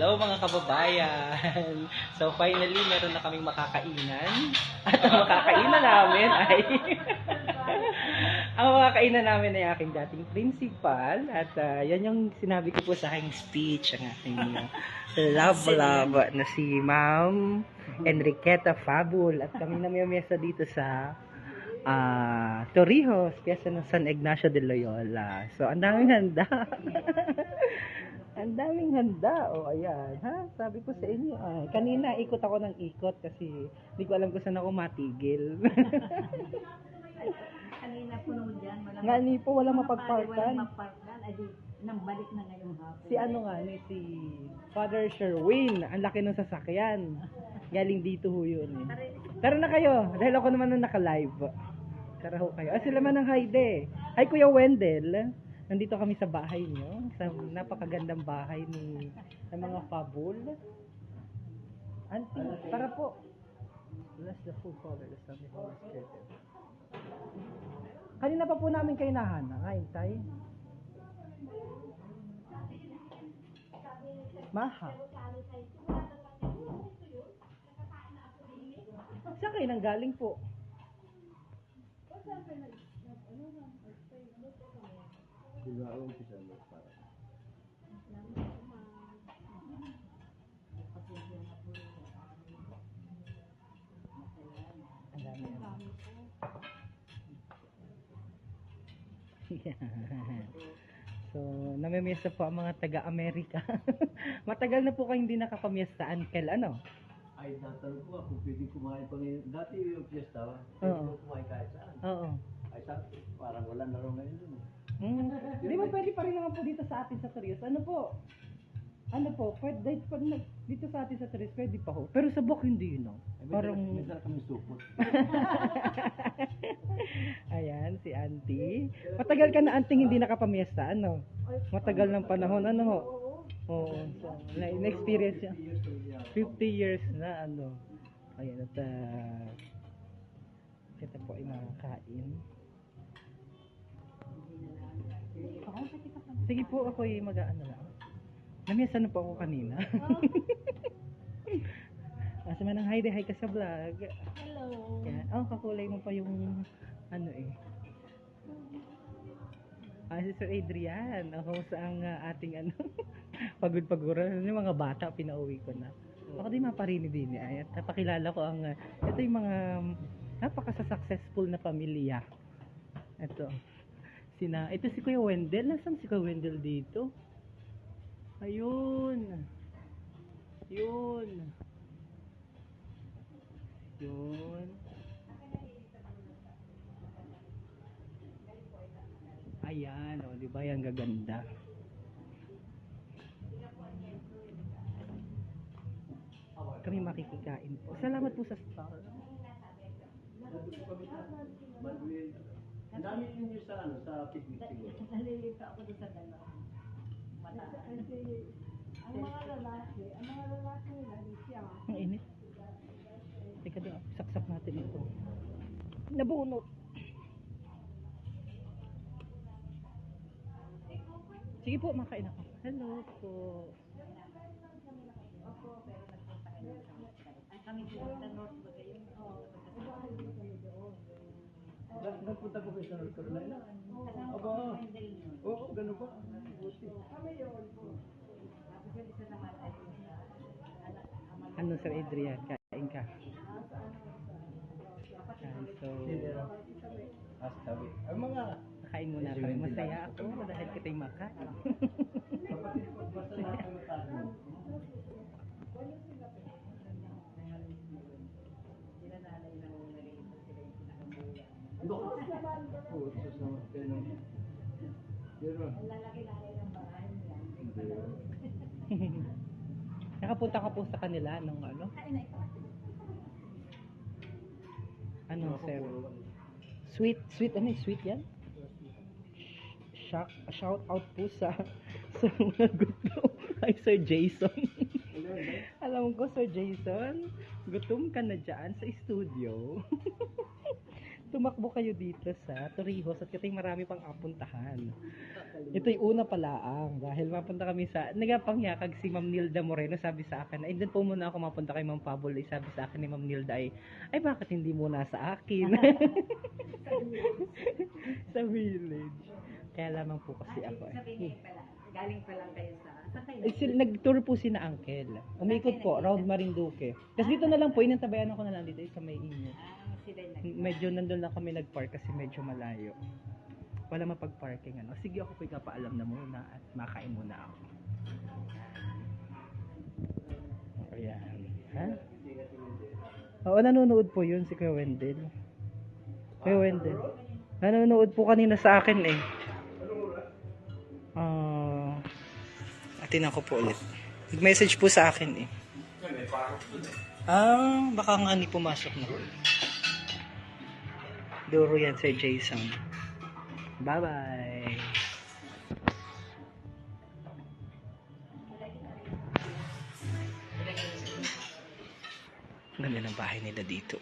Hello mga kababayan! So finally, meron na kaming makakainan. At ang makakainan namin ay... ang makakainan namin ay aking dating principal. At ah, yan yung sinabi ko po sa aking speech, ang aking uh, love love na si Ma'am Enriqueta Fabul. At kami na may mesa dito sa ah Torrijos, piyesa ng San Ignacio de Loyola. So, ang daming handa. Ang daming handa. O, ayan. Ha? Sabi ko sa inyo, ay, kanina ikot ako ng ikot kasi hindi ko alam kung saan ako matigil. Kanina puno dyan. Walang, nga ni po, walang mapagparkan. Walang mapagparkan. Ay, nang balik na ngayong hapon. Si ano nga ni, si Father Sherwin. Ang laki ng sasakyan. Galing dito ho yun eh. Tara na kayo, dahil ako naman ang naka-live. Tara ho kayo. Ah, sila man ang Haide. Hi, Kuya Wendell. Nandito kami sa bahay niyo. Sa napakagandang bahay ni ng mga fabul. Auntie, para po. Bless the food, Father, the the Holy Spirit. Kanina pa po namin kayo nahana. Ay, tay. Maha. Saan kayo nang galing po? Ang dami. Yan. So, namimiesta po ang mga taga-Amerika. Matagal na po kayo hindi nakapamiesta, Uncle. Ano? Ay, natanong ko kung pwede kumain pa ngayon. Dati yung fiesta, Oo. pwede kumain kahit saan. Oo. Ay, sa, parang wala na rin ngayon. Mm. Di ba pwede pa rin naman po dito sa atin sa Trios? Ano po? Ano po? Pwede, dahil pag nag, dito sa atin sa Trios, pwede pa ho. Pero sa Bok, hindi, no? Ay, may Parang... may dala kami supot. Ayan, si Auntie. Matagal ka na, Auntie, hindi nakapamiesta, ano? Matagal ng panahon, ano ho? Oo. so, na, na-experience niya. 50 years na, ano? Ayan, at uh, kita po ay makakain. Sige po, ako ay mag-ano lang. Namiasa na po ako kanina. Asa man ang hi, hi ka sa vlog. hello. Yan. Oh, kakulay mo pa yung ano eh. Ah, si Sir Adrian. Ako sa ang ah, ating ano, pagod-pagura. Yung mga bata, pinauwi ko na. Ako din maparini din eh. At napakilala ko ang, ah, ito yung mga um, napaka-successful na pamilya. Ito. Sina, ito si Kuya Wendell. Nasaan si Kuya Wendell dito? Ayun. Yun. Yun. Ayan, o, di ba yan gaganda? Kami makikikain po. Salamat po sa star. Madwin. Ang dami ninyo sa, ano, sa picnic siguro. Nalilito ako doon sa dalawa. Mataan. Ang mga lalaki, ang mga lalaki nila, di siya. Ang init. Teka doon, saksak natin ito. Nabunot. Sige po, makain ako. Hello po. Ay, kami po sa North ba kayo? Nag- Nagpunta po kayo sa North Carolina? Aba. Oo, ganun ba? Ano Sir Adrian, kain ka. Ayan, so, Astawi. Ang mga kain muna kami. Masaya ako dahil kita'y makain. kapatid ko, basta lahat ng matagal. Sila nanay na nalilito sila yung pinakabuya. No. Oo, sus naman. Pero, pero, Ang lalaki nanay ng bahay hindi. Nakapunta ka po sa kanila nung ano? Kain na. Ano, sir? Sweet, sweet, ano yung sweet yan? Shout, shout out po sa sa mga gutom. Ay, Sir Jason. Alam ko, Sir Jason, gutom ka na dyan sa studio. Tumakbo kayo dito sa Torrijos at kasi marami pang apuntahan. Ito yung una pala ang dahil mapunta kami sa nagapangyakag si Ma'am Nilda Moreno sabi sa akin ay doon po muna ako mapunta kay Ma'am Pablo ay sabi sa akin ni Ma'am Nilda ay ay bakit hindi muna sa akin sa village kaya lamang po kasi ako sabihin eh. ngayon pala, galing pa lang kayo sa, kayo Eh, sil- nag-tour po si na Uncle. Umikot po, round Marinduque. Kasi dito na lang po, inantabayan ako na lang dito eh, sa may inyo. Ah, sila nag Medyo nandun lang kami nag-park kasi medyo malayo. Wala mapag-parking ano. Sige ako po ipapaalam na muna at makain muna ako. Ayan. Ha? Oo, nanonood po yun si Kuya Wendell. Kuya Wendell. Nanonood po kanina sa akin eh. Atin ako po ulit. Nag-message po sa akin eh. Ah, baka nga ni pumasok na. Duro yan si Jason. Bye-bye. Ganda ng bahay nila dito.